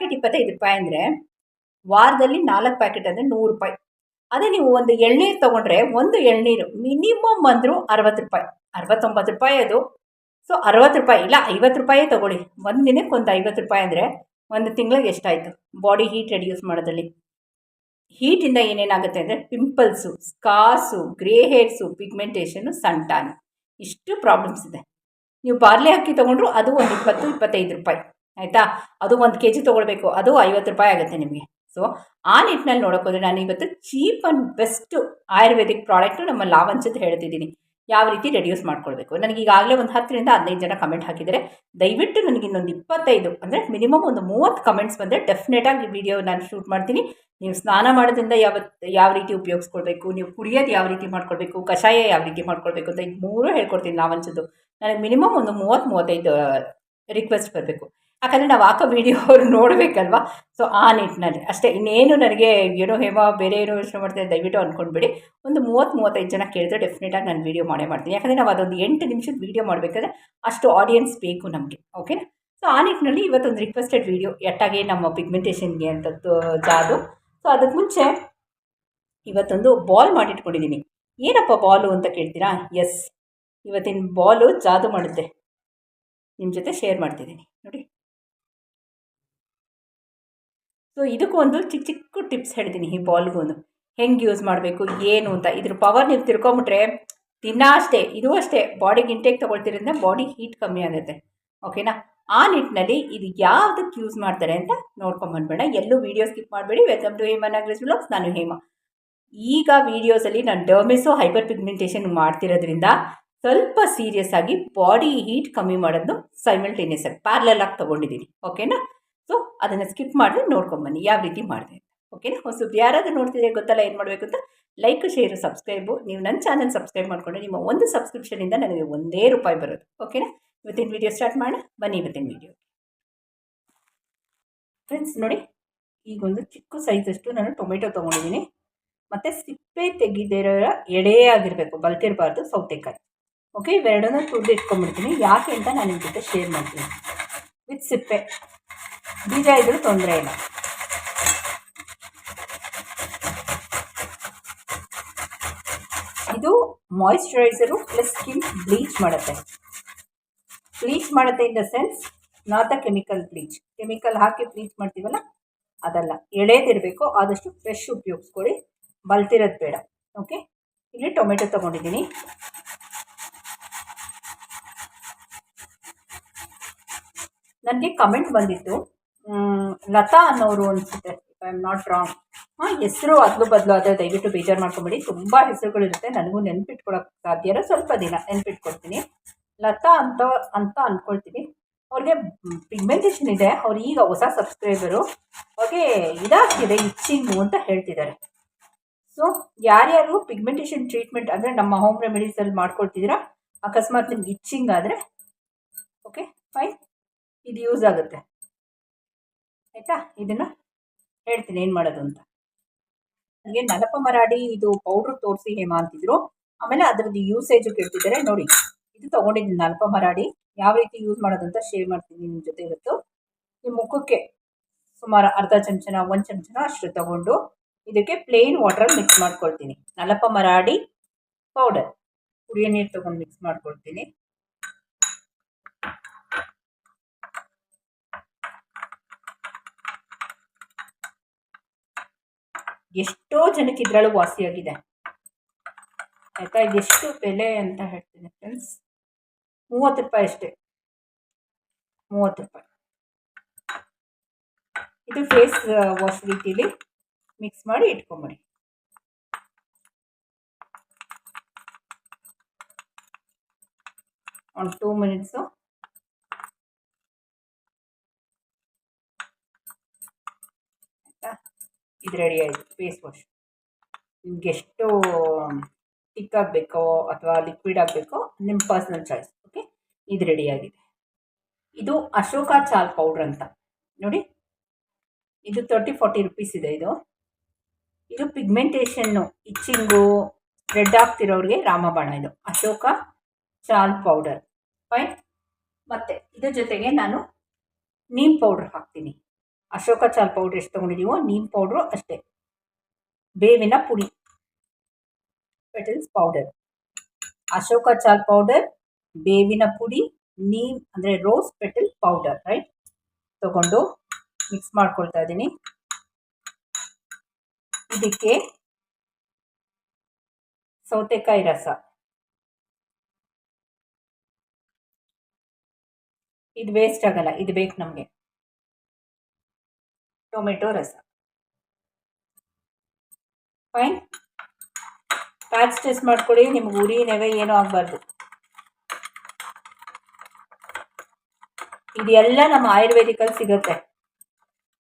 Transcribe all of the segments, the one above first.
Packet ಇಪ್ಪತ್ತೈದು ರೂಪಾಯಿ ಅಂದರೆ ವಾರದಲ್ಲಿ ನಾಲ್ಕು ಪ್ಯಾಕೆಟ್ ಅಂದರೆ ನೂರು ರೂಪಾಯಿ. ಅದೇ ನೀವು ಒಂದು ಎಳ್ನೀರು ತೊಗೊಂಡ್ರೆ ಒಂದು ಎಳ್ನೀರು ಮಿನಿಮಮ್ ಅಂದರೂ ಅರವತ್ತು ರೂಪಾಯಿ. ಅರವತ್ತೊಂಬತ್ತು ರೂಪಾಯಿ ಅದು. ಸೊ ಅರವತ್ತು ರೂಪಾಯಿ ಇಲ್ಲ, ಐವತ್ತು ರೂಪಾಯೇ ತೊಗೊಳ್ಳಿ. ಒಂದು ದಿನಕ್ಕೆ ಒಂದು ಐವತ್ತು ರೂಪಾಯಿ ಅಂದರೆ ಒಂದು ತಿಂಗಳಿಗೆ ಎಷ್ಟಾಯಿತು? ಬಾಡಿ ಹೀಟ್ ರೆಡ್ಯೂಸ್ ಮಾಡೋದ್ರಲ್ಲಿ. ಹೀಟಿಂದ ಏನೇನಾಗುತ್ತೆ ಅಂದರೆ pimples scars grey hairs pigmentation suntan ಇಷ್ಟು ಪ್ರಾಬ್ಲಮ್ಸ್ ಇದೆ. ನೀವು ಬಾರ್ಲಿ ಅಕ್ಕಿ ತೊಗೊಂಡ್ರು ಅದು ಒಂದು ಇಪ್ಪತ್ತು, ಇಪ್ಪತ್ತೈದು ರೂಪಾಯಿ. ಆಯಿತಾ? ಅದು ಒಂದು ಕೆ ಜಿ ತೊಗೊಳ್ಬೇಕು. ಅದು ಐವತ್ತು ರೂಪಾಯಿ ಆಗುತ್ತೆ ನಿಮಗೆ. ಸೊ ಆ ನಿಟ್ಟಿನಲ್ಲಿ ನೋಡೋಕ್ಕೋದ್ರೆ ನಾನು ಇವತ್ತು cheap and best Ayurvedic product ನಮ್ಮ ಲಾವಂಚದ ಹೇಳ್ತಿದ್ದೀನಿ. ಯಾವ ರೀತಿ ರೆಡ್ಯೂಸ್ ಮಾಡ್ಕೊಳ್ಬೇಕು? ನನಗೆ ಈಗಾಗಲೇ ಒಂದು ಹತ್ತರಿಂದ ಹದಿನೈದು ಜನ ಕಮೆಂಟ್ ಹಾಕಿದರೆ ದಯವಿಟ್ಟು ನನಗೆ ಇನ್ನೊಂದು ಇಪ್ಪತ್ತೈದು ಅಂದರೆ ಮಿನಿಮಮ್ ಒಂದು ಮೂವತ್ತು ಕಮೆಂಟ್ಸ್ ಬಂದರೆ ಡೆಫಿನೆಟಾಗಿ ವಿಡಿಯೋ ನಾನು ಶೂಟ್ ಮಾಡ್ತೀನಿ. ನೀವು ಸ್ನಾನ ಮಾಡೋದ್ರಿಂದ ಯಾವ ಯಾವ ರೀತಿ ಉಪಯೋಗಿಸ್ಕೊಳ್ಬೇಕು? ನೀವು ಕುಡಿಯೋದು ಯಾವ ರೀತಿ ಮಾಡ್ಕೊಳ್ಬೇಕು? ಕಷಾಯ ಯಾವ ರೀತಿ ಮಾಡ್ಕೊಳ್ಬೇಕು ಅಂತ ಇದು ಮೂರು ಹೇಳ್ಕೊಡ್ತೀನಿ ಲಾವಂಚದ್ದು ನನಗೆ ಮಿನಿಮಮ್ ಒಂದು ಮೂವತ್ತು, ಮೂವತ್ತೈದು ರಿಕ್ವೆಸ್ಟ್ ಬರಬೇಕು. ಯಾಕಂದರೆ ನಾವು ಹಾಕೋ ವೀಡಿಯೋ ಅವರು ನೋಡಬೇಕಲ್ವಾ? ಸೊ ಆ ನಿಟ್ಟಿನಲ್ಲಿ ಅಷ್ಟೇ, ಇನ್ನೇನು ನನಗೆ ಏನೋ ಹೇಮ, ಬೇರೆ ಏನೋ ಯೋಚನೆ ಮಾಡ್ತಾರೆ ದಯವಿಟ್ಟು ಅಂದ್ಕೊಂಡ್ಬಿಡಿ ಒಂದು ಮೂವತ್ತು ಮೂವತ್ತೈದು ಜನ ಕೇಳಿದ್ರೆ ಡೆಫಿನೆಟಾಗಿ ನಾನು ವೀಡಿಯೋ ಮಾಡೇ ಮಾಡ್ತೀನಿ. ಯಾಕಂದರೆ ನಾವು ಅದೊಂದು ಎಂಟು ನಿಮಿಷದ ವೀಡಿಯೋ ಮಾಡಬೇಕಾದ್ರೆ ಅಷ್ಟು ಆಡಿಯನ್ಸ್ ಬೇಕು ನಮಗೆ ಓಕೆನಾ ಸೊ ಆ ನಿಟ್ಟಿನಲ್ಲಿ ಇವತ್ತೊಂದು ರಿಕ್ವೆಸ್ಟೆಡ್ ವೀಡಿಯೋ ಎಟ್ಟಾಗಿ ನಮ್ಮ ಪಿಗ್ಮೆಂಟೇಷನ್ಗೆ ಅಂತದ್ದು, ಜಾದು. ಸೊ ಅದಕ್ಕೆ ಮುಂಚೆ ಇವತ್ತೊಂದು ಬಾಲ್ ಮಾಡಿಟ್ಕೊಂಡಿದ್ದೀನಿ ಏನಪ್ಪ ಬಾಲು ಅಂತ ಕೇಳ್ತೀರಾ? ಎಸ್ ಇವತ್ತಿನ ಬಾಲು ಜಾದು ಮಾಡುತ್ತೆ. ನಿಮ್ಮ ಜೊತೆ ಶೇರ್ ಮಾಡ್ತಿದ್ದೀನಿ. ಸೊ ಇದಕ್ಕೂ ಒಂದು ಚಿಕ್ಕ ಚಿಕ್ಕ ಟಿಪ್ಸ್ ಹೇಳ್ತೀನಿ ಈ ಬಾಲ್ಗೂ ಹೆಂಗೆ ಯೂಸ್ ಮಾಡಬೇಕು, ಏನು ಅಂತ. ಇದ್ರ ಪವರ್ ನೀವು ತಿಳ್ಕೊಂಬಿಟ್ರೆ ದಿನ ಅಷ್ಟೇ, ಇದು ಅಷ್ಟೇ. ಬಾಡಿಗೆ ಇಂಟೇಕ್ ತೊಗೊಳ್ತಿರೋದ್ರಿಂದ ಬಾಡಿ ಹೀಟ್ ಕಮ್ಮಿ ಆಗುತ್ತೆ. ಓಕೆನಾ ಆ ನಿಟ್ಟಿನಲ್ಲಿ ಇದು ಯಾವುದಕ್ಕೆ ಯೂಸ್ ಮಾಡ್ತಾರೆ ಅಂತ ನೋಡ್ಕೊಂಬಂದ್ಬೇಡ ಎಲ್ಲೂ ವೀಡಿಯೋ ಸ್ಕಿಪ್ ಮಾಡಬೇಡಿ. Welcome to Hema Nagaresh vlogs ನಾನು ಹೇಮ. ಈಗ ವೀಡಿಯೋಸಲ್ಲಿ ನಾನು ಡರ್ಮಿಸೋ ಹೈಪರ್ ಪಿಗ್ಮೆಂಟೇಷನ್ ಮಾಡ್ತಿರೋದ್ರಿಂದ ಸ್ವಲ್ಪ ಸೀರಿಯಸ್ ಆಗಿ ಬಾಡಿ ಹೀಟ್ ಕಮ್ಮಿ ಮಾಡೋದು ಸೈಮಲ್ಟೇನಿಯಸ್ ಆಗಿ ಪ್ಯಾರ್ಲಲ್ ಆಗಿ ತೊಗೊಂಡಿದ್ದೀನಿ ಓಕೆನಾ ಸೊ ಅದನ್ನು ಸ್ಕಿಪ್ ಮಾಡಿ ನೋಡ್ಕೊಂಬನ್ನಿ ಯಾವ ರೀತಿ ಮಾಡಿದೆ ಓಕೆನಾ ಹೊಸ ಯಾರಾದರೂ ನೋಡ್ತಿದ್ರೆ ಗೊತ್ತಲ್ಲ ಏನು ಮಾಡಬೇಕು ಅಂತ ಲೈಕ್ ಶೇರು ಸಬ್ಸ್ಕ್ರೈಬು ನೀವು ನನ್ನ ಚಾನಲ್ ಸಬ್ಸ್ಕ್ರೈಬ್ ಮಾಡಿಕೊಂಡ್ರೆ ನಿಮ್ಮ ಒಂದು ಸಬ್ಸ್ಕ್ರಿಪ್ಷನಿಂದ ನನಗೆ ಒಂದೇ ರೂಪಾಯಿ ಬರೋದು. ಓಕೆನಾ ಇವತ್ತಿನ ವೀಡಿಯೋ ಸ್ಟಾರ್ಟ್ ಮಾಡೋಣ. ಬನ್ನಿ ಇವತ್ತಿನ ವೀಡಿಯೋ ಫ್ರೆಂಡ್ಸ್ ನೋಡಿ, ಈಗೊಂದು ಚಿಕ್ಕ ಸೈಜಷ್ಟು ನಾನು ಟೊಮೆಟೊ ತೊಗೊಂಡಿದ್ದೀನಿ ಮತ್ತು ಸಿಪ್ಪೆ ತೆಗೆದಿರೋ ಎಡೆ ಆಗಿರಬೇಕು ಬಲ್ತಿರಬಾರ್ದು ಸೌತೆಕಾಯಿ. ಓಕೆ ಇವೆರಡನ್ನೂ ತುರಿದು ಇಟ್ಕೊಂಡ್ಬಿಡ್ತೀನಿ. ಯಾಕೆ ಅಂತ ನಾನು ನಿಮ್ಮ ಜೊತೆ ಶೇರ್ ಮಾಡ್ತೀನಿ. ವಿತ್ ಸಿಪ್ಪೆ. ಬೀಜ ಇದ್ರೂ ತೊಂದರೆ ಇಲ್ಲ. ಇದು ಮಾಯಿಶ್ಚರೈಸರು ಪ್ಲಸ್ ಸ್ಕಿನ್ ಬ್ಲೀಚ್ ಮಾಡುತ್ತೆ. ಬ್ಲೀಚ್ ಮಾಡುತ್ತೆ in the sense not the chemical bleach chemical hockey bleach ಮಾಡ್ತೀವಲ್ಲ, ಅದಲ್ಲ. ಎಳೆದಿರಬೇಕು ಆದಷ್ಟು ಫ್ರೆಶ್ ಉಪಯೋಗಿಸ್ಕೊಳ್ಳಿ. ಬಲ್ತಿರೋದು ಬೇಡ. ಓಕೆ ಇಲ್ಲಿ ಟೊಮೆಟೊ ತೊಗೊಂಡಿದ್ದೀನಿ. ನನಗೆ ಕಮೆಂಟ್ ಬಂದಿತ್ತು. ಲತಾ ಅನ್ನೋರು ಅನಿಸುತ್ತೆ. ಐ ಆಮ್ ನಾಟ್ ರಾಂಗ್ ಹಾಂ, ಹೆಸರು ಅದಲು ಬದಲು ಆದರೆ ದಯವಿಟ್ಟು ಬೇಜಾರು ಮಾಡ್ಕೊಬೇಡಿ. ತುಂಬ ಹೆಸರುಗಳಿರುತ್ತೆ. ನನಗೂ ನೆನ್ಪಿಟ್ಕೊಳ್ಳೋಕೆ ಸಾಧ್ಯ ಸ್ವಲ್ಪ ದಿನ ನೆನ್ಪಿಟ್ಕೊಡ್ತೀನಿ. ಲತಾ ಅಂತ ಅಂತ ಅಂದ್ಕೊಳ್ತೀನಿ ಅವ್ರಿಗೆ ಪಿಗ್ಮೆಂಟೇಷನ್ ಇದೆ. ಅವ್ರು ಈಗ ಹೊಸ ಸಬ್ಸ್ಕ್ರೈಬರು ಅವ್ರಿಗೆ ಇದಾಗ್ತಿದೆ ಇಚ್ಚಿಂಗು ಅಂತ ಹೇಳ್ತಿದ್ದಾರೆ. ಸೊ ಯಾರ್ಯಾರು ಪಿಗ್ಮೆಂಟೇಷನ್ ಟ್ರೀಟ್ಮೆಂಟ್ ಅಂದರೆ ನಮ್ಮ ಹೋಮ್ ರೆಮಿಡೀಸಲ್ಲಿ ಮಾಡ್ಕೊಳ್ತಿದ್ದೀರಾ, ಅಕಸ್ಮಾತ್ ನಿಮ್ಗೆ ಇಚ್ಚಿಂಗ್ ಆದರೆ ಓಕೆ ಫೈನ್ ಇದು ಯೂಸ್ ಆಗುತ್ತೆ. ಆಯಿತಾ? ಇದನ್ನು ಹೇಳ್ತೀನಿ, ಏನು ಮಾಡೋದು ಅಂತ. ನನಗೆ ನಲಪ ಮರಾಡಿ ಇದು ಪೌಡ್ರ್ ತೋರಿಸಿ ಹೇಮ ಅಂತಿದ್ರು. ಆಮೇಲೆ ಅದ್ರದ್ದು ಯೂಸೇಜು ಕೇಳ್ತಿದ್ದಾರೆ ನೋಡಿ. ಇದು ತೊಗೊಂಡಿದ್ದೀನಿ ನಲಪ ಮರಾಡಿ ಯಾವ ರೀತಿ ಯೂಸ್ ಮಾಡೋದು ಅಂತ ಶೇರ್ ಮಾಡ್ತೀನಿ ನಿಮ್ಮ ಜೊತೆ ಇವತ್ತು. ನಿಮ್ಮ ಮುಖಕ್ಕೆ ಸುಮಾರು ಅರ್ಧ ಚಮಚನ, ಒಂದು ಚಮಚನ ಅಷ್ಟು ತಗೊಂಡು ಇದಕ್ಕೆ ಪ್ಲೇನ್ ವಾಟರ್ ಮಿಕ್ಸ್ ಮಾಡ್ಕೊಳ್ತೀನಿ. ನಲಪ ಮರಾಡಿ ಪೌಡರ್ ಕುಡಿಯೋ ನೀರು ತೊಗೊಂಡು ಮಿಕ್ಸ್ ಮಾಡ್ಕೊಳ್ತೀನಿ. ಎಷ್ಟೋ ಜನಕ್ಕೆ ಇದ್ರಲ್ಲೂ ವಾಸಿಯಾಗಿದೆ. ಆಯಿತಾ? ಇದೆಷ್ಟು ಬೆಲೆ ಅಂತ ಹೇಳ್ತೀನಿ ಫ್ರೆಂಡ್ಸ್ ಮೂವತ್ತು ರೂಪಾಯಿ ಅಷ್ಟೇ. ಮೂವತ್ತು ರೂಪಾಯಿ. ಇದು ಫೇಸ್ ವಾಶ್ ರೀತಿಲಿ ಮಿಕ್ಸ್ ಮಾಡಿ ಇಟ್ಕೊಂಬಿಡಿ. ಒಂದು ಟೂ ಮಿನಿಟ್ಸು ರೆಡಿ ಆಯಿತು ಫೇಸ್ ವಾಶ್ ನಿಮ್ಗೆ ಎಷ್ಟು ಟಿಕ್ ಆಗಬೇಕೋ ಅಥವಾ ಲಿಕ್ವಿಡ್ ಆಗಬೇಕೋ ನಿಮ್ಮ ಪರ್ಸ್ನಲ್ ಚಾಯ್ಸ್ ಓಕೆ ಇದು ರೆಡಿ ಆಗಿದೆ. ಇದು ಅಶೋಕ ಚಾಲ್ ಪೌಡ್ರ್ ಅಂತ. ನೋಡಿ, ಇದು ತರ್ಟಿ ಫಾರ್ಟಿ ರುಪೀಸ್ ಇದೆ ಇದು. ಇದು ಪಿಗ್ಮೆಂಟೇಷನ್ನು ಇಚ್ಚಿಂಗು ರೆಡ್ ಆಗ್ತಿರೋರಿಗೆ ರಾಮಬಾಣ ಇದು. ಅಶೋಕ ಚಾಲ್ ಪೌಡರ್ ಫೈನ್ ಮತ್ತು ಇದ್ರ ಜೊತೆಗೆ ನಾನು ನೀಮ್ ಪೌಡ್ರ್ ಹಾಕ್ತೀನಿ. ಅಶೋಕ ಚಾಲ್ ಪೌಡ್ರ್ ಎಷ್ಟು ತೊಗೊಂಡಿದ್ದೀವೋ, ನೀಮ್ ಪೌಡ್ರು ಅಷ್ಟೇ. ಬೇವಿನ ಪುಡಿ. ಪೆಟಲ್ಸ್ ಪೌಡರ್ ಅಶೋಕ ಚಾಲ್ ಪೌಡರ್ ಬೇವಿನ ಪುಡಿ, ನೀಮ್ ಅಂದರೆ ರೋಸ್ ಪೆಟಲ್ ಪೌಡರ್ ರೈಟ್ ತಗೊಂಡು ಮಿಕ್ಸ್ ಮಾಡ್ಕೊಳ್ತಾ ಇದ್ದೀನಿ. ಇದಕ್ಕೆ ಸೌತೆಕಾಯಿ ರಸ. ಇದು ವೇಸ್ಟ್ ಆಗಲ್ಲ, ಇದು ಬೇಕು ನಮಗೆ. ಟೊಮೆಟೊ ರಸ. ಫೈನ್ ಪ್ಯಾಚ್ ಟೆಸ್ಟ್ ಮಾಡ್ಕೊಳ್ಳಿ ನಿಮ್ಗೆ ಉರಿ, ನೆವೆ ಏನೂ ಆಗಬಾರ್ದು. ಇದೆಲ್ಲ ನಮ್ಮ ಆಯುರ್ವೇದಿಕಲ್ಲಿ ಸಿಗುತ್ತೆ.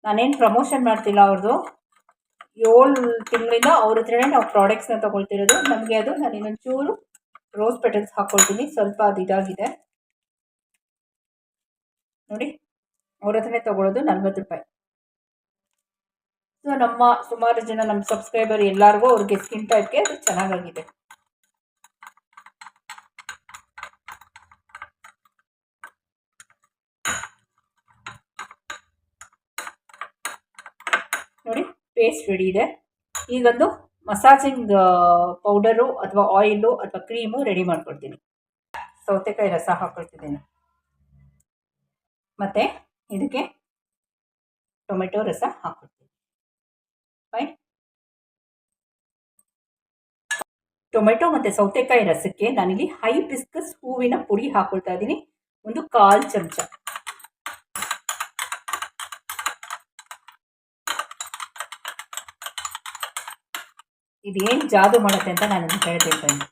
ನಾನೇನು ಪ್ರಮೋಷನ್ ಮಾಡ್ತಿಲ್ಲ ಅವ್ರದ್ದು ಏಳು ತಿಂಗಳಿಂದ ಅವ್ರ ಹತ್ರನೇ ನಾವು ಪ್ರಾಡಕ್ಟ್ಸ್ನ ತೊಗೊಳ್ತಿರೋದು. ನಮಗೆ ಅದು, ನಾನು ಇನ್ನೊಂಚೂರು ರೋಸ್ ಪೆಟಲ್ಸ್ ಹಾಕ್ಕೊಳ್ತೀನಿ ಸ್ವಲ್ಪ ಅದು ಇದಾಗಿದೆ. ನೋಡಿ, ಅವ್ರ ಹತ್ರನೇ ತೊಗೊಳೋದು ನಲ್ವತ್ತು ರೂಪಾಯಿ. ಸೊ ನಮ್ಮ ಸುಮಾರು ಜನ ನಮ್ಮ ಸಬ್ಸ್ಕ್ರೈಬರ್ ಎಲ್ಲರಿಗೂ ಅವ್ರಿಗೆ ಸ್ಕಿನ್ ಟೈಪ್ಗೆ ಅದು ಚೆನ್ನಾಗಾಗಿದೆ. ನೋಡಿ ಪೇಸ್ಟ್ ರೆಡಿ ಇದೆ. ಈಗೊಂದು ಮಸಾಜಿಂಗ್ ಪೌಡರು ಅಥವಾ ಆಯಿಲು ಅಥವಾ ಕ್ರೀಮು ರೆಡಿ ಮಾಡ್ಕೊಳ್ತೀನಿ. ಸೌತೆಕಾಯಿ ರಸ ಹಾಕ್ಕೊಳ್ತಿದ್ದೀನಿ ಮತ್ತು ಇದಕ್ಕೆ ಟೊಮೆಟೊ ರಸ ಹಾಕ್ಕೊಳ್ತೀನಿ ಫೈನ್ ಟೊಮೆಟೊ ಮತ್ತು ಸೌತೆಕಾಯಿ ರಸಕ್ಕೆ ನಾನಿಲ್ಲಿ ಹೈ ಬಿಸ್ಕಸ್ ಹೂವಿನ ಪುಡಿ ಹಾಕ್ಕೊಳ್ತಾ ಇದ್ದೀನಿ. ಒಂದು ಕಾಲು ಚಮಚ. ಇದೇನು ಜಾದು ಮಾಡುತ್ತೆ ಅಂತ ನಾನು ಅದನ್ನು ಹೇಳ್ತಿರ್ತೇನೆ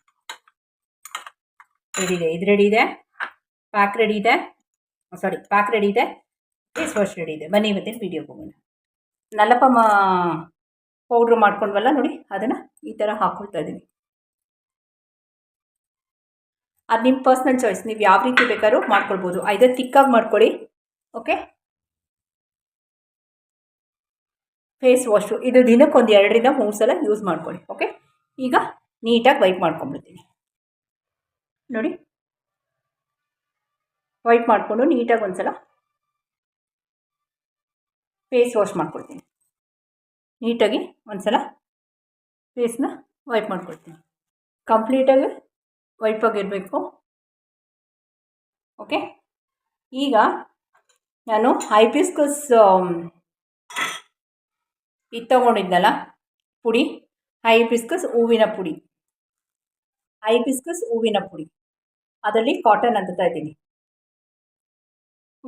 ರೆಡಿ ಇದೆ? ಇದು ರೆಡಿ ಇದೆ? ಪ್ಯಾಕ್ ರೆಡಿ ಇದೆ? ಸಾರಿ ಪ್ಯಾಕ್ ರೆಡಿ ಇದೆ? ಫೇಸ್ ವಾಶ್ ರೆಡಿ ಇದೆ. ಬನ್ನಿ ಇವತ್ತಿನ ವೀಡಿಯೋಗೆ ಹೋಗೋಣ. ನಲ್ಲಪಮ್ಮ ಪೌಡ್ರ್ ಮಾಡ್ಕೊಂಡ್ವಲ್ಲ ನೋಡಿ, ಅದನ್ನು ಈ ಥರ ಹಾಕ್ಕೊಳ್ತಾ ಇದ್ದೀನಿ ಅದು ನಿಮ್ಮ ಪರ್ಸ್ನಲ್ ಚಾಯ್ಸ್ ನೀವು ಯಾವ ರೀತಿ ಬೇಕಾದ್ರೂ ಮಾಡ್ಕೊಳ್ಬೋದು. ಐದರ್ ತಿಕ್ಕಾಗಿ ಮಾಡ್ಕೊಳ್ಳಿ ಓಕೆ ಫೇಸ್ ವಾಶು ಇದು ದಿನಕ್ಕೊಂದು ಎರಡರಿಂದ ಮೂರು ಸಲ ಯೂಸ್ ಮಾಡ್ಕೊಳ್ಳಿ ಓಕೆ ಈಗ ನೀಟಾಗಿ ವೈಪ್ ಮಾಡ್ಕೊಂಬಿಡ್ತೀನಿ ನೋಡಿ. ವೈಪ್ ಮಾಡಿಕೊಂಡು ನೀಟಾಗಿ ಒಂದು ಸಲ ಫೇಸ್ ವಾಶ್ ಮಾಡ್ಕೊಳ್ತೀನಿ. ನೀಟಾಗಿ ಒಂದು ಸಲ ಫೇಸ್ನ ವೈಪ್ ಮಾಡ್ಕೊಳ್ತೀನಿ. ಕಂಪ್ಲೀಟಾಗಿ ವೈಪಾಗಿರಬೇಕು ಓಕೆ ಈಗ ನಾನು ಹೈಬಿಸ್ಕಸ್ ಇದು ತೊಗೊಂಡಿದ್ದಲ್ಲ ಪುಡಿ ಹೈಬಿಸ್ಕಸ್ ಹೂವಿನ ಪುಡಿ. ಹೈಬಿಸ್ಕಸ್ ಹೂವಿನ ಪುಡಿ. ಅದರಲ್ಲಿ ಕಾಟನ್ ಅಂತ ಇದ್ದೀನಿ.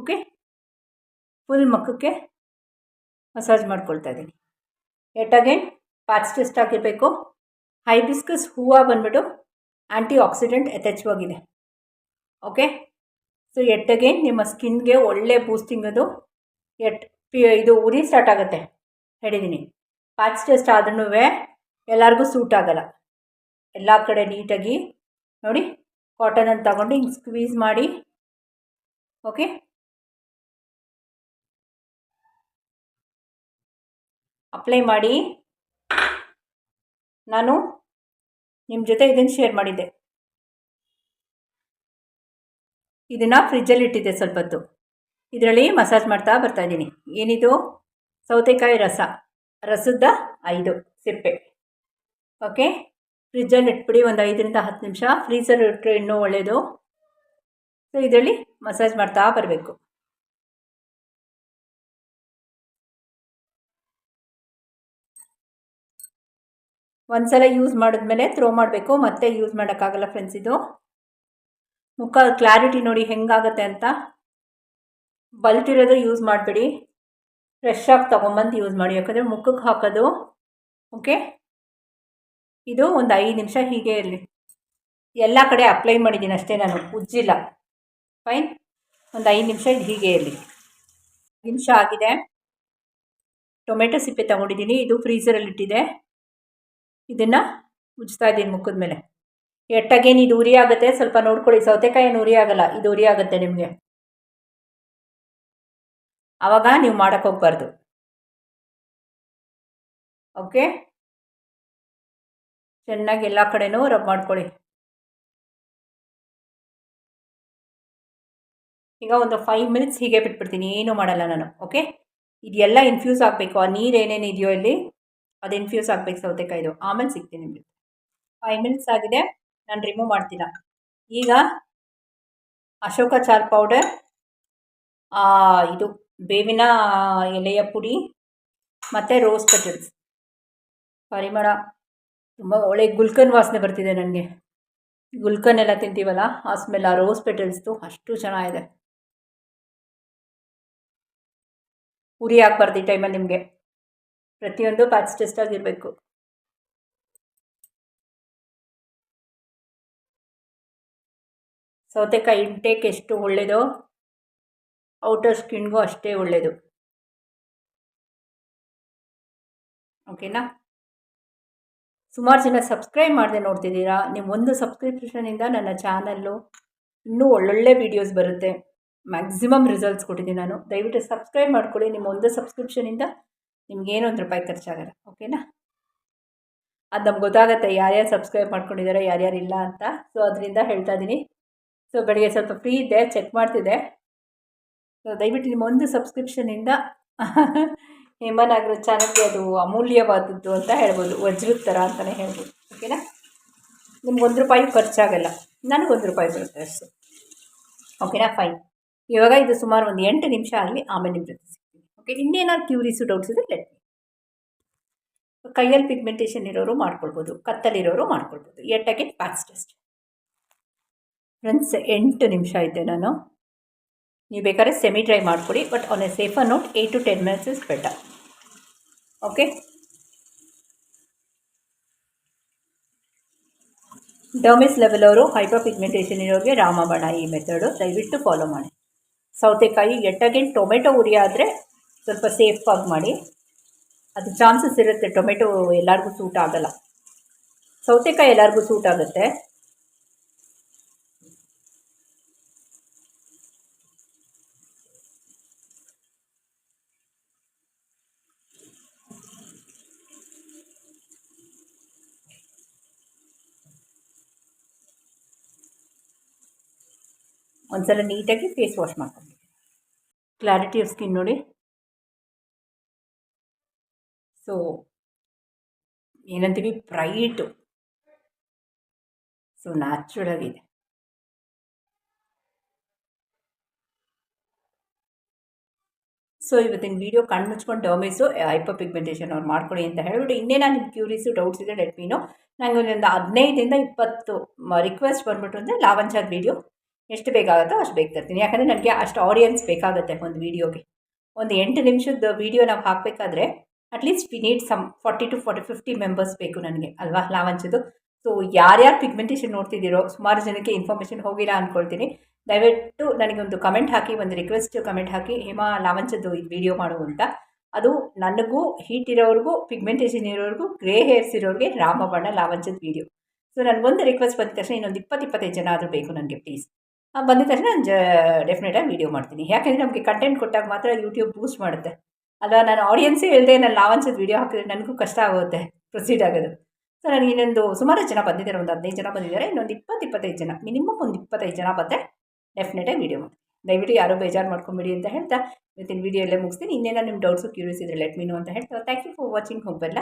ಓಕೆ ಫುಲ್ ಮುಖಕ್ಕೆ ಮಸಾಜ್ ಮಾಡ್ಕೊಳ್ತಾ ಇದ್ದೀನಿ. ಎಟ್ ಅಗೇನ್ ಪ್ಯಾಚ್ ಆಗಿರಬೇಕು. ಹೈಬಿಸ್ಕಸ್ ಹೂವು ಬಂದ್ಬಿಟ್ಟು ಆ್ಯಂಟಿ ಆಕ್ಸಿಡೆಂಟ್ ಯಥೇಚ್ಛವಾಗಿದೆ ಓಕೆ ಸೊ ಎಟ್ ಅಗೇನ್ ನಿಮ್ಮ ಸ್ಕಿನ್ಗೆ ಒಳ್ಳೆ ಬೂಸ್ಟಿಂಗ್ ಅದು. ಎಟ್ ಪಿ, ಇದು ಉರಿ ಸ್ಟಾರ್ಟ್ ಆಗುತ್ತೆ. ಹೇಳಿದ್ದೀನಿ ಪ್ಯಾಚ್ ಟೆಸ್ಟ್ ಆದ್ರೂ ಎಲ್ಲರಿಗೂ ಸೂಟ್ ಆಗಲ್ಲ. ಎಲ್ಲ ಕಡೆ ನೀಟಾಗಿ ನೋಡಿ ಕಾಟನನ್ನು ತಗೊಂಡು ಹಿಂಗೆ ಸ್ಕ್ವೀಸ್ ಮಾಡಿ. ಓಕೆ ಅಪ್ಲೈ ಮಾಡಿ. ನಾನು ನಿಮ್ಮ ಜೊತೆ ಇದನ್ನು ಶೇರ್ ಮಾಡಿದ್ದೆ. ಇದನ್ನು ಫ್ರಿಜ್ಜಲ್ಲಿ ಇಟ್ಟಿದ್ದೆ ಸ್ವಲ್ಪ ಹೊತ್ತು ಇದರಲ್ಲಿ ಮಸಾಜ್ ಮಾಡ್ತಾ ಬರ್ತಾಯಿದ್ದೀನಿ ಏನಿದು? ಸೌತೆಕಾಯಿ ರಸ. ರಸದ ಐದು ಸಿಪ್ಪೆ. ಓಕೆ ಫ್ರಿಜ್ಜಲ್ಲಿ ಇಟ್ಬಿಡಿ ಒಂದು ಐದರಿಂದ ಹತ್ತು ನಿಮಿಷ. ಫ್ರೀಸರ್ ಇಟ್ಟರೆ ಇನ್ನೂ ಒಳ್ಳೆಯದು ಸೊ ಇದರಲ್ಲಿ ಮಸಾಜ್ ಮಾಡ್ತಾ ಬರಬೇಕು. ಒಂದು ಸಲ ಯೂಸ್ ಮಾಡಿದ್ಮೇಲೆ ಥ್ರೋ ಮಾಡಬೇಕು. ಮತ್ತೆ ಯೂಸ್ ಮಾಡೋಕ್ಕಾಗಲ್ಲ ಫ್ರೆಂಡ್ಸ್ ಇದು. ಮುಖ ಕ್ಲಾರಿಟಿ ನೋಡಿ ಹೆಂಗಾಗತ್ತೆ ಅಂತ. ಬಲ್ತಿರೋದು ಯೂಸ್ ಮಾಡಬೇಡಿ. ಫ್ರೆಶ್ ಆಗಿ ತೊಗೊಂಬಂದು ಯೂಸ್ ಮಾಡಿ. ಯಾಕಂದರೆ ಮುಖಕ್ಕೆ ಹಾಕೋದು ಓಕೆ ಇದು ಒಂದು ಐದು ನಿಮಿಷ ಹೀಗೆ ಇರಲಿ. ಎಲ್ಲ ಕಡೆ ಅಪ್ಲೈ ಮಾಡಿದ್ದೀನಿ ಅಷ್ಟೇ ನಾನು. ಉಜ್ಜಿಲ್ಲ. ಫೈನ್ ಒಂದು ಐದು ನಿಮಿಷ ಇದು ಹೀಗೆ ಇರಲಿ. ನಿಮಿಷ ಆಗಿದೆ. ಟೊಮೆಟೊ ಸಿಪ್ಪೆ ತಗೊಂಡಿದ್ದೀನಿ ಇದು ಫ್ರೀಸರಲ್ಲಿ ಇಟ್ಟಿದೆ ಇದನ್ನು ಉಜ್ತಾ ಇದ್ದೀನಿ ಮುಖದ ಮೇಲೆ. ಎಟ್ಟಾಗೇನು ಇದು ಉರಿ ಆಗುತ್ತೆ, ಸ್ವಲ್ಪ ನೋಡ್ಕೊಳ್ಳಿ. ಸೌತೆಕಾಯಿ ಉರಿ ಆಗಲ್ಲ, ಇದು ಉರಿ ಆಗುತ್ತೆ ನಿಮಗೆ. ಆವಾಗ ನೀವು ಮಾಡೋಕ್ಕೆ ಹೋಗ್ಬಾರ್ದು. ಓಕೆ? ಚೆನ್ನಾಗಿ ಎಲ್ಲ ಕಡೆನೂ ರಬ್ ಮಾಡ್ಕೊಳ್ಳಿ. ಈಗ ಒಂದು ಫೈವ್ ಮಿನಿಟ್ಸ್ ಹೀಗೆ ಬಿಟ್ಬಿಡ್ತೀನಿ, ಏನೂ ಮಾಡಲ್ಲ ನಾನು, ಓಕೆ? ಇದೆಲ್ಲ ಇನ್ಫ್ಯೂಸ್ ಆಗಬೇಕು. ಆ ನೀರು ಏನೇನಿದೆಯೋ ಇಲ್ಲಿ ಅದು ಇನ್ಫ್ಯೂಸ್ ಆಗಬೇಕು ಸೌತೆಕಾಯಿದು. ಆಮೇಲೆ ಸಿಗ್ತೀನಿ ನಿಮಗೆ. ಫೈವ್ ಮಿನಿಟ್ಸ್ ಆಗಿದೆ. ನಾನು ರಿಮೂವ್ ಮಾಡ್ತೀನ. ಈಗ ಅಶೋಕ ಚಾರ್ ಪೌಡರ್ ಇದು ಬೇವಿನ ಎಲೆಯ ಪುಡಿ ಮತ್ತು ರೋಸ್ ಪೆಟಲ್ಸ್ ಪರಿಮಳ ತುಂಬ ಒಳ್ಳೆ ಗುಲ್ಕನ್ ವಾಸನೆ ಬರ್ತಿದೆ ನನಗೆ. ಗುಲ್ಕನ್ ಎಲ್ಲ ತಿಂತೀವಲ್ಲ, ಆ ಸ್ಮೆಲ್ ಆ ರೋಸ್ ಪೆಟಲ್ಸ್ದು ಅಷ್ಟು ಚೆನ್ನಾಗಿದೆ. ಉರಿ ಹಾಕ್ಬಾರ್ದು ಈ ಟೈಮಲ್ಲಿ ನಿಮಗೆ. ಪ್ರತಿಯೊಂದು ಪ್ಯಾಚ್ ಟೆಸ್ಟ್ ಆಗಿರಬೇಕು ಸೌತೆಕಾಯಿ ಇಂಟೇಕ್ ಎಷ್ಟು ಒಳ್ಳೆಯದೋ ಔಟರ್ ಸ್ಕಿನ್ಗೂ ಅಷ್ಟೇ ಒಳ್ಳೆಯದು ಓಕೆನಾ ಸುಮಾರು ಜನ ಸಬ್ಸ್ಕ್ರೈಬ್ ಮಾಡದೆ ನೋಡ್ತಿದ್ದೀರಾ? ನಿಮ್ಮ ಒಂದು ಸಬ್ಸ್ಕ್ರಿಪ್ಷನಿಂದ ನನ್ನ ಚಾನಲ್ಲು ಇನ್ನೂ ಒಳ್ಳೊಳ್ಳೆ ವೀಡಿಯೋಸ್ ಬರುತ್ತೆ. ಮ್ಯಾಕ್ಸಿಮಮ್ ರಿಸಲ್ಟ್ಸ್ ಕೊಟ್ಟಿದ್ದೀನಿ ನಾನು. ದಯವಿಟ್ಟು ಸಬ್ಸ್ಕ್ರೈಬ್ ಮಾಡ್ಕೊಳ್ಳಿ. ನಿಮ್ಮ ಒಂದು ಸಬ್ಸ್ಕ್ರಿಪ್ಷನಿಂದ ನಿಮ್ಗೇನು ಒಂದು ರೂಪಾಯಿ ಖರ್ಚಾಗಲ್ಲ ಓಕೆನಾ ಅದು ನಮ್ಗೆ ಗೊತ್ತಾಗುತ್ತೆ ಯಾರ್ಯಾರು ಸಬ್ಸ್ಕ್ರೈಬ್ ಮಾಡ್ಕೊಂಡಿದ್ದಾರೆ ಯಾರ್ಯಾರು ಇಲ್ಲ ಅಂತ. ಸೊ ಅದರಿಂದ ಹೇಳ್ತಾ ಇದ್ದೀನಿ ಸೊ ಬೆಳಗ್ಗೆ ಸ್ವಲ್ಪ ಫ್ರೀ ಇದೆ ಚೆಕ್ ಮಾಡ್ತಿದ್ದೆ. ಸೊ ದಯವಿಟ್ಟು ನಿಮ್ಮ ಒಂದು ಸಬ್ಸ್ಕ್ರಿಪ್ಷನಿಂದ ಹೇಮನಾಗರ ಚಾನಲ್ಗೆ ಅದು ಅಮೂಲ್ಯವಾದದ್ದು ಅಂತ ಹೇಳ್ಬೋದು. ವಜ್ರದ ಥರ ಅಂತಲೇ ಹೇಳ್ಬೋದು ಓಕೆನಾ ನಿಮ್ಗೆ ಒಂದು ರೂಪಾಯಿ ಖರ್ಚಾಗಲ್ಲ. ನನಗೆ ಒಂದು ರೂಪಾಯಿ ಬರುತ್ತೆ ಅಷ್ಟೇ. ಓಕೆನಾ ಫೈನ್ ಇವಾಗ ಇದು ಸುಮಾರು ಒಂದು ಎಂಟು ನಿಮಿಷ ಆಗಲಿ, ಆಮೇಲೆ ನಿಮ್ಮ ಜೊತೆ ಓಕೆ, ಇನ್ನೇನಾದ್ರು ಕ್ಯೂರಿಸು ಡೌಟ್ಸ್ ಇದ್ರೆ ಲೆಟ್ ಕೈಯಲ್ಲಿ ಪಿಗ್ಮೆಂಟೇಷನ್ ಇರೋರು ಮಾಡ್ಕೊಳ್ಬೋದು, ಕತ್ತಲಿರೋರು ಮಾಡ್ಕೊಳ್ಬೋದು. ಎಟ್ ಪ್ಯಾಕ್ಸ್ ಟೆಸ್ಟ್ ಫ್ರೆಂಡ್ಸ್ ಎಂಟು ನಿಮಿಷ ಇದ್ದೆ ನಾನು. ನೀವು ಬೇಕಾದ್ರೆ ಸೆಮಿ ಡ್ರೈ ಮಾಡಿಕೊಡಿ but on a safer note eight to ten minutes is better okay dermis level ಅವರು ಹೈಪರ್ ಪಿಗ್ಮೆಂಟೇಷನ್ ಇರೋರಿಗೆ ರಾಮಬಣ ಈ ಮೆಥಡು ದಯವಿಟ್ಟು ಫಾಲೋ ಮಾಡಿ. ಸೌತೆಕಾಯಿ ಎಟ್ಟಾಗೇನು ಟೊಮೆಟೊ ಉರಿ ಆದರೆ ಸ್ವಲ್ಪ ಸೇಫಾಗಿ ಮಾಡಿ, ಅದು ಚಾನ್ಸಸ್ ಇರುತ್ತೆ ಟೊಮೆಟೊ ಎಲ್ಲರಿಗೂ ಸೂಟ್ ಆಗಲ್ಲ. ಸೌತೆಕಾಯಿ ಎಲ್ಲರಿಗೂ ಸೂಟ್ ಆಗುತ್ತೆ. ಒಂದ್ಸಲ ನೀಟಾಗಿ ಫೇಸ್ ವಾಶ್ ಮಾಡ್ಕೊಂಡು ಕ್ಲಾರಿಟಿ ಆಫ್ ಸ್ಕಿನ್ ನೋಡಿ. ಸೊ, ಏನಂತೀವಿ? ಬ್ರೈಟು ಸೊ ನ್ಯಾಚುರಲ್ ಇದೆ. ಸೊ, ಇವತ್ತಿನ ವೀಡಿಯೋ ಕಣ್ಣು ಮುಚ್ಕೊಂಡು ಡರ್ಮೇಸು ಹೈಪರ್ ಪಿಗ್ಮೆಂಟೇಷನ್ ಅವ್ರು ಮಾಡ್ಕೊಳ್ಳಿ ಅಂತ ಹೇಳ್ಬಿಟ್ಟು ಇನ್ನೇನು ನಿಮ್ಗೆ ಕ್ಯೂರಿಯಸು ಡೌಟ್ಸ್ ಇದೆ ಡೆಟ್ ಮೀನು ನನಗೆ ಒಂದು ಹದಿನೈದರಿಂದ ಇಪ್ಪತ್ತು ರಿಕ್ವೆಸ್ಟ್ ಬಂದ್ಬಿಟ್ಟು ಅಂದರೆ ಲಾವಂಚಾದ ವೀಡಿಯೋ ಎಷ್ಟು ಬೇಕಾಗುತ್ತೋ ಅಷ್ಟು ಬೇಕು ತರ್ತೀನಿ. ಯಾಕಂದರೆ ನನಗೆ ಅಷ್ಟು ಆಡಿಯನ್ಸ್ ಬೇಕಾಗುತ್ತೆ ಒಂದು ವೀಡಿಯೋಗೆ ಒಂದು ಎಂಟು ನಿಮಿಷದ ವೀಡಿಯೋ ನಾವು ಹಾಕಬೇಕಾದ್ರೆ at least we need some forty to forty fifty members ಬೇಕು ನನಗೆ, ಅಲ್ವಾ, ಲಾವಂಚದು? ಸೊ ಯಾರ್ಯಾರು ಪಿಗ್ಮೆಂಟೇಷನ್ ನೋಡ್ತಿದ್ದೀರೋ, ಸುಮಾರು ಜನಕ್ಕೆ ಇನ್ಫಾರ್ಮೇಷನ್ ಹೋಗಿಲ್ಲ ಅಂದ್ಕೊಳ್ತೀನಿ ದಯವಿಟ್ಟು ನನಗೆ ಒಂದು ಕಮೆಂಟ್ ಹಾಕಿ, ಒಂದು ರಿಕ್ವೆಸ್ಟ್ ಕಮೆಂಟ್ ಹಾಕಿ, ಹೇಮಾ, ಲಾವಂಚದ್ದು ವಿಡಿಯೋ ಮಾಡು ಅಂತ. ಅದು ನನಗೂ ಹೀಟ್ ಇರೋರಿಗೂ ಪಿಗ್ಮೆಂಟೇಷನ್ ಇರೋರಿಗೂ ಗ್ರೇ ಹೇರ್ಸ್ ಇರೋರಿಗೆ ರಾಮಬಣ್ಣ ಲಾವಂಚದ ವೀಡಿಯೋ ಸೊ ಒಂದು ರಿಕ್ವೆಸ್ಟ್ ಬಂದ ತಕ್ಷಣ ಇನ್ನೊಂದು ಇಪ್ಪತ್ತು, ಇಪ್ಪತ್ತೈದು ಜನ ಆದರೂ ಬೇಕು ನನಗೆ ಪ್ಲೀಸ್ ಬಂದಿದ ತಕ್ಷಣ ನಾನು ಜ ಡೆಫಿನೆಟಾಗಿ ವೀಡಿಯೋ ಮಾಡ್ತೀನಿ. ಯಾಕೆಂದರೆ ನಮಗೆ ಕಂಟೆಂಟ್ ಕೊಟ್ಟಾಗ ಮಾತ್ರ ಯೂಟ್ಯೂಬ್ ಬೂಸ್ಟ್ ಮಾಡುತ್ತೆ. ಅಲ್ಲ ನಾನು ಆಡಿಯನ್ಸೇ ಇಲ್ಲದೆ ನಾನು ಲಾವಂಚದ ವೀಡಿಯೋ ಹಾಕಿದ್ರೆ ನನಗೂ ಕಷ್ಟ ಆಗುತ್ತೆ ಪ್ರೊಸೀಡ್ ಆಗೋದು. ಸೊ ನನಗೆ ಇನ್ನೊಂದು ಸುಮಾರು ಜನ ಬಂದಿದ್ದಾರೆ, ಒಂದು ಹದಿನೈದು ಜನ ಬಂದಿದ್ದಾರೆ, ಇನ್ನೊಂದು ಇಪ್ಪತ್ತು, ಇಪ್ಪತ್ತೈದು ಜನ ಮಿನಿಮಮ್ ಒಂದು ಇಪ್ಪತ್ತೈದು ಜನ ಬಂದರೆ ಡೆಫಿನೆಟಾಗಿ ವೀಡಿಯೋ ಮಾಡಿ ದಯವಿಟ್ಟು ಯಾರೂ ಬೇಜಾರು ಮಾಡ್ಕೊಂಬಿಡಿ ಅಂತ ಹೇಳ್ತಾ, ಇವತ್ತಿನ ವೀಡಿಯೋ ಎಲ್ಲೇ ಮುಗಿಸ್ತೀನಿ. ಇನ್ನೇನೋ ನಿಮ್ಮ ಡೌಟ್ಸು ಕ್ಯೂರಿಯಸ್ ಇದ್ರೆ ಲೆಟ್ ಮೀನು ಅಂತ ಹೇಳ್ತಾ ಥ್ಯಾಂಕ್ ಯು ಫಾರ್ ವಾಚಿಂಗ್ ಹೋಗ್ಬಲ್ಲ